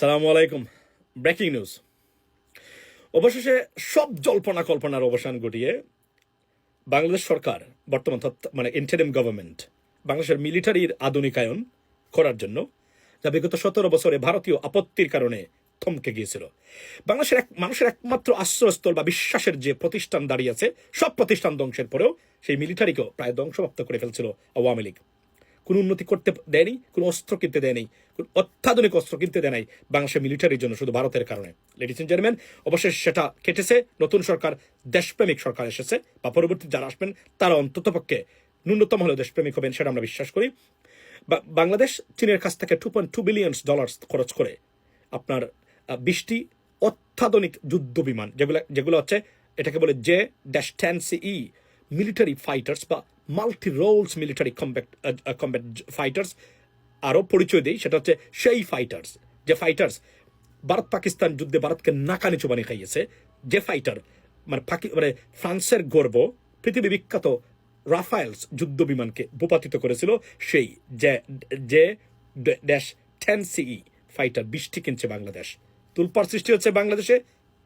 সালামু আলাইকুম। Breaking news অবশেষে সব জল্পনা কল্পনার অবসান ঘটিয়ে বাংলাদেশ সরকার, বর্তমান মানে ইন্টারিম গভর্নমেন্ট বাংলাদেশের মিলিটারির আধুনিকায়ন করার জন্য যা বিগত সতেরো বছরে ভারতীয় আপত্তির কারণে থমকে গিয়েছিল। বাংলাদেশের এক মানুষের একমাত্র আশ্রয়স্থল বা বিশ্বাসের যে প্রতিষ্ঠান দাঁড়িয়ে আছে, সব প্রতিষ্ঠান ধ্বংসের পরেও সেই মিলিটারিকেও প্রায় ধ্বংসপ্রাপ্ত করে ফেলছিল আওয়ামী লীগ। কোনো উন্নতি করতে দেয়নি, কোনো অস্ত্র কিনতে দেয়নি, কোনো অত্যাধুনিক অস্ত্র কিনতে দেয় নাই বাংলাদেশের মিলিটারির জন্য শুধু ভারতের কারণে। লেডিস এন্ড জেন্টলম্যান অবশ্যই সেটা কেটেছে, নতুন সরকার, দেশপ্রেমিক সরকার এসেছে, বা পরবর্তী যারা আসবেন, তারা অন্ততপক্ষে ন্যূনতম হলেও দেশপ্রেমিক হবেন সেটা আমরা বিশ্বাস করি। বাংলাদেশ চীনের কাছ থেকে two point two billion dollar খরচ করে আপনার বিশটি অত্যাধুনিক যুদ্ধ বিমান, যেগুলো যেগুলো হচ্ছে, এটাকে বলে J dash ten CE military fighters বা multi roles military combat combat fighters আরও পরিচয় দেই। সেটা হচ্ছে সেই ফাইটার্স যে ফাইটার্স ভারত পাকিস্তান যুদ্ধে ভারতকে নাকানি চুবানি খাইয়েছে। যে ফাইটার মানে পাকি মানে ফ্রান্সের গর্ব, পৃথিবী বিখ্যাত রাফায়েলস যুদ্ধ বিমানকে ভূপাতিত করেছিল। সেই যে যে ড্যাশ টেন সিই ফাইটার বৃষ্টি কিনছে বাংলাদেশ। তুলপার সৃষ্টি হচ্ছে বাংলাদেশে।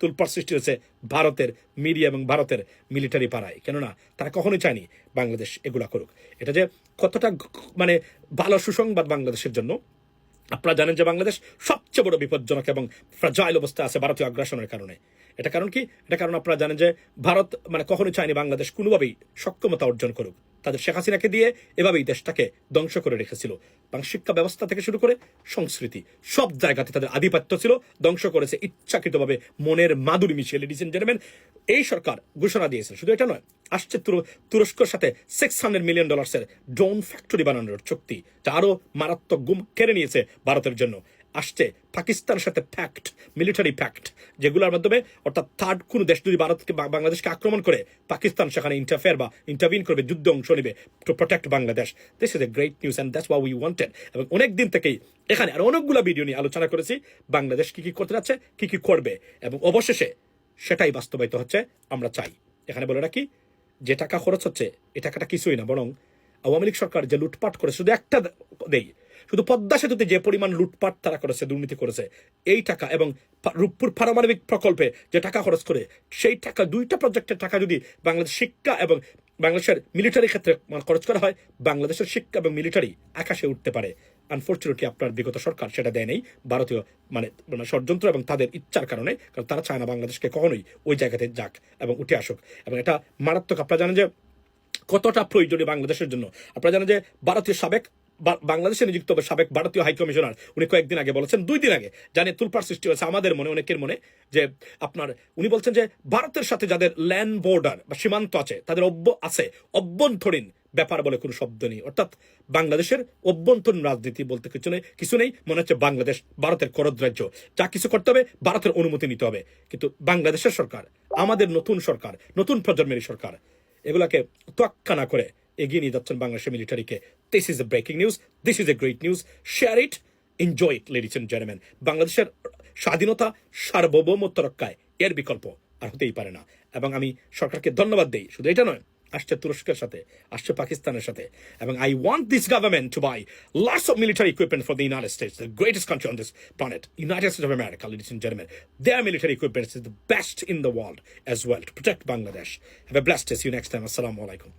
তুলপার সৃষ্টি হয়েছে ভারতের মিডিয়া এবং ভারতের মিলিটারি পাড়ায়। কেননা তারা কখনোই চায়নি বাংলাদেশ এগুলা করুক। এটা যে কতটা মানে ভালো সুসংবাদ বাংলাদেশের জন্য আপনারা জানেন যে বাংলাদেশ সবচেয়ে বড় বিপজ্জনক এবং ফ্রাজাইল অবস্থা আছে ভারতীয় আগ্রাসনের কারণে। এটা কারণ কি? এটা কারণ আপনারা জানেন যে ভারত মানে কখনোই চায়নি বাংলাদেশ কোনোভাবেই সক্ষমতা অর্জন করুক। তাদের শেখ হাসিনাকে দিয়ে এভাবেই দেশটাকে ধ্বংস করে রেখেছিল। এবং শিক্ষা ব্যবস্থা থেকে শুরু করে সংস্কৃতি, সব জায়গাতে তাদের আধিপত্য ছিল। ধ্বংস করেছে ইচ্ছাকৃতভাবে মনের মাধুরী মিশিয়ে। লেডিস এন্ড জেন্টলম্যান এই সরকার ঘোষণা দিয়েছে। শুধু এটা নয়, আসছে তুর- তুরস্কর সাথে সিক্স হান্ড্রেড মিলিয়ন ডলার্সের ড্রোন ফ্যাক্টরি বানানোর চুক্তি, যা আরও মারাত্মক গুম কেড়ে নিয়েছে ভারতের জন্য। আসছে পাকিস্তানের সাথে প্যাক্ট মিলিটারি প্যাক্ট যেগুলোর মাধ্যমে অর্থাৎ থার্ড কোন দেশ যদি ভারতকে বাংলাদেশকে আক্রমণ করে, পাকিস্তান সেখানে ইন্টারফেয়ার বা ইন্টারভিন করবে, যুদ্ধে অংশ নেবে to protect Bangladesh. This is a great news and that's what we wanted এবং অনেক দিন থেকেই এখানে আর অনেকগুলো ভিডিও নিয়ে আলোচনা করেছি, বাংলাদেশ কি কি করতে যাচ্ছে, কি কি করবে। এবং অবশেষে সেটাই বাস্তবায়িত হচ্ছে, আমরা চাই। এখানে বলে রাখি, যে টাকা খরচ হচ্ছে এই টাকাটা কিছুই না, বরং আওয়ামী লীগ সরকার যে লুটপাট করে শুধু একটা দেই, শুধু পদ্মা সেতুতে যে পরিমাণ লুটপাট তারা করেছে, দুর্নীতি করেছে, এই টাকা এবং রূপপুর পারমাণবিক প্রকল্পে যে টাকা খরচ করে, সেই টাকা, দুইটা প্রজেক্টের টাকা যদি বাংলাদেশ শিক্ষা এবং বাংলাদেশের মিলিটারি ক্ষেত্রে খরচ করা হয়, বাংলাদেশের শিক্ষা এবং মিলিটারি আকাশে উঠতে পারে। আনফর্চুনেটলি আপনার বিগত সরকার সেটা দেয় নেই, ভারতীয় মানে মানে ষড়যন্ত্র এবং তাদের ইচ্ছার কারণে, কারণ তারা চায় না বাংলাদেশকে কখনোই ওই জায়গাতে যাক এবং উঠে আসুক। এবং এটা মারাত্মক, আপনারা জানেন যে কতটা প্রয়োজনীয় বাংলাদেশের জন্য। আপনারা জানেন যে ভারতীয় সাবেক বাংলাদেশে নিযুক্ত হবে সাবেক ভারতীয় হাইকমিশনার উনি কয়েকদিন আগে বলেছেন, দুই দিন আগে, জানে তুলপার সৃষ্টি হয়েছে আমাদের মনে, অনেকের মনে, যে আপনার, উনি বলছেন যে ভারতের সাথে যাদের ল্যান্ড বর্ডার বা সীমান্ত আছে, তাদের অব্য, আছে, অভ্যন্তরীণ ব্যাপার বলে কোনো শব্দ নেই। অর্থাৎ বাংলাদেশের অভ্যন্তরীণ রাজনীতি বলতে কিছু নেই কিছু নেই, মনে হচ্ছে বাংলাদেশ ভারতের করদ রাজ্য। যা কিছু করতে হবে, ভারতের অনুমতি নিতে হবে। কিন্তু বাংলাদেশের সরকার, আমাদের নতুন সরকার, নতুন প্রজন্মের সরকার, এগুলাকে তোয়াক্কা না করে এগিয়ে নিয়ে যাচ্ছেন বাংলাদেশের মিলিটারিকে। This is a breaking news this is a great news share it enjoy it ladies and gentleman বাংলাদেশের স্বাধীনতা সার্বভৌমত্ব রক্ষায় এর বিকল্প আর হতেই পারে না। এবং আমি সরকারকে ধন্যবাদ দেই, শুধু এটা নয় আসছে তুরস্কের সাথে আসছে পাকিস্তানের সাথে এবং I want this government to buy lots of military equipment for the United States the greatest country on this planet United States of America ladies and gentleman their military equipment is the best in the world as well to protect Bangladesh. Have a blessed day. See you next time. Assalamu alaikum.